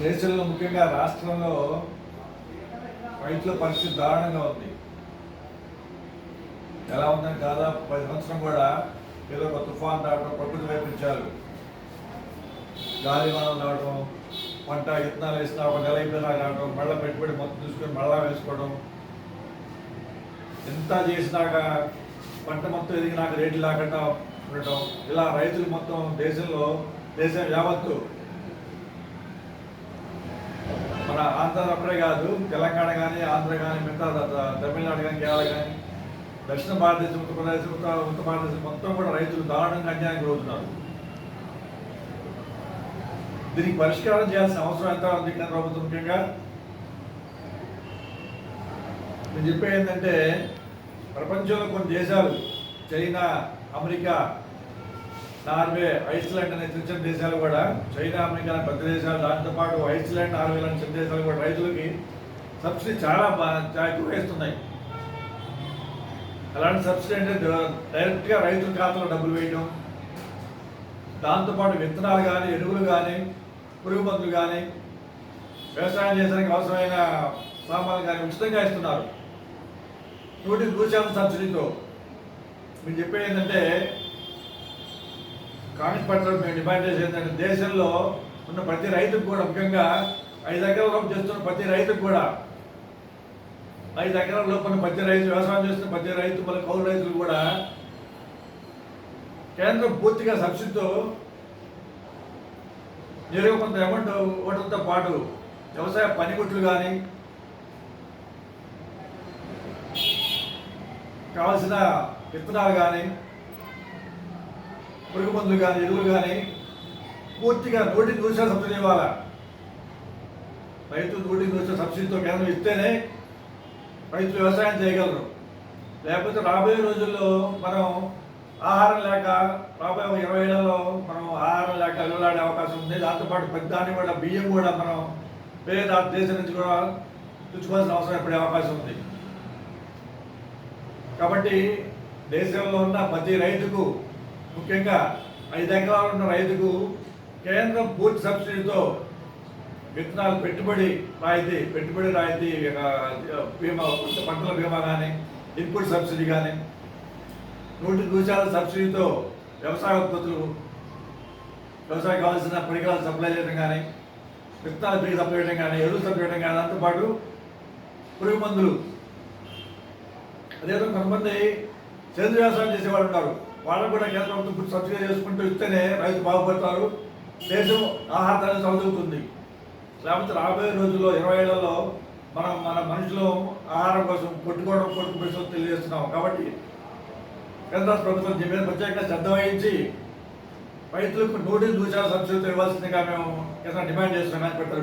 దేశంలో ముఖ్యంగా రాష్ట్రంలో రైతుల పరిస్థితి దారుణంగా ఉంది. ఎలా ఉందని దాదాపు పది సంవత్సరం కూడా ఏదో ఒక తుఫాన్ రావడం ప్రకృతి వైపరీత్యాలు గాలి రావడం పంట విత్తనాలు వేసిన ఒక నెల అయిపోయినా రావడం మళ్ళీ పెట్టుబడి మొత్తం తీసుకొని మళ్ళా వేసుకోవడం. ఎంత చేసినాక పంట మొత్తం ఎదిగినాక రేట్లు లేకుండా ఉండటం ఇలా రైతులు మొత్తం దేశంలో దేశం యావత్తు మన ఆంధ్ర అప్పుడే కాదు తెలంగాణ కానీ ఆంధ్ర కానీ మిగతా తమిళనాడు కానీ కేరళ కానీ దక్షిణ భారతదేశం ఉత్తరప్రదేశ్ ఉత్తర ఉత్తర భారతదేశం మొత్తం కూడా రైతులు దారుణంగా అన్యాయం గురవుతున్నారు దీనికి పరిష్కారం చేయాల్సిన అవసరం ఎంత ఉంది కేంద్ర ప్రభుత్వం ముఖ్యంగా? నేను చెప్పేందంటే ఏంటంటే ప్రపంచంలో కొన్ని దేశాలు చైనా అమెరికా నార్వే ఐస్లాండ్ అనే చిన్న చిన్న దేశాలు కూడా చైనా అమెరికా అనే పెద్ద దేశాలు దాంతోపాటు ఐస్లాండ్ నార్వే లాంటి చిన్న దేశాలు కూడా రైతులకి సబ్సిడీ చాలా ఎక్కువగా ఎక్కువ ఇస్తున్నాయి అలాంటి సబ్సిడీ అంటే డైరెక్ట్గా రైతుల ఖాతాలో డబ్బులు వేయడం దాంతోపాటు విత్తనాలు కానీ ఎరువులు కానీ పురుగు మందులు కానీ వ్యవసాయం చేయడానికి అవసరమైన సామాన్లు కానీ ఉచితంగా ఇస్తున్నారు. నూటి నూరు శాతం సబ్సిడీతో. మీరు చెప్పేది ఏంటంటే కాంగ్రెస్ పట్ల మేము డిమాండ్ చేసేది దేశంలో ఉన్న ప్రతి రైతుకు కూడా ముఖ్యంగా ఐదు ఎకరాల లోపు చేస్తున్న ప్రతి రైతుకు కూడా ఐదు ఎకరాల లోపు ఉన్న ప్రతి రైతు వ్యవసాయం చేస్తున్న ప్రతి రైతు మన కౌలు రైతులు కూడా కేంద్రం పూర్తిగా సబ్సిడీతో నేరుగా కొంత అమౌంట్ ఇవ్వడంతో పాటు వ్యవసాయ పనిముట్లు కానీ కావాల్సిన విత్తనాలు కానీ పురుగు మందులు కానీ ఎరువులు కానీ పూర్తిగా నూటి నూరు శాతం సబ్సిడీ ఇవ్వాలా? రైతు నూటి నూరు శాతం సబ్సిడీతో కేంద్రం ఇస్తేనే రైతులు వ్యవసాయం చేయగలరు. లేకపోతే రాబోయే రోజుల్లో మనం ఆహారం లేక రాబోయే ఒక ఇరవై ఏళ్ళలో మనం ఆహారం లేక వెళ్ళలాడే అవకాశం ఉంది. దాంతోపాటు పెద్దాన్ని కూడా బియ్యం కూడా మనం వేరే దాని దేశం నుంచి కూడా తెచ్చుకోవాల్సిన అవసరం ఎప్పుడే అవకాశం ఉంది. కాబట్టి దేశంలో ఉన్న ప్రతి రైతుకు ముఖ్యంగా ఐదు ఎకరాలు ఉన్న రైతుకు కేంద్రం పూర్తి సబ్సిడీతో విత్తనాలు పెట్టుబడి రాయితీ పెట్టుబడి రాయితీ బీమా పంటల బీమా కానీ ఇన్పుట్ సబ్సిడీ కానీ నూటి దూశాల సబ్సిడీతో వ్యవసాయ ఉత్పత్తులు వ్యవసాయం కావాల్సిన పరికరాలు సప్లై చేయడం కానీ విత్తనాలు బియ్యం సప్లై చేయడం కానీ ఎరువులు సప్లై చేయడం కానీ దాంతోపాటు పురుగు మందులు. అదేవిధంగా కొంతమంది సేంద్రీయ వ్యవసాయం చేసేవాళ్ళు ఉన్నారు. వాళ్ళు కూడా కేంద్ర ప్రభుత్వం ఇప్పుడు సబ్సిడీ చేసుకుంటూ ఇస్తేనే రైతు బాగుపడతారు. దేశం ఆహార ధాన్యం చదువుతుంది. లేకపోతే రాబోయే రోజుల్లో ఇరవై ఏళ్ళలో మనం మన మనుషులు ఆహారం కోసం కొట్టుకోవడం కొట్టుకు తెలియజేస్తున్నాం. కాబట్టి కేంద్ర ప్రభుత్వం దీని మీద ప్రత్యేకంగా శ్రద్ధ వహించి రైతులకు నూటికి దూచాల సబ్సిడీతో ఇవ్వాల్సిందిగా మేము కేంద్ర డిమాండ్ చేస్తున్నాం పెట్టారు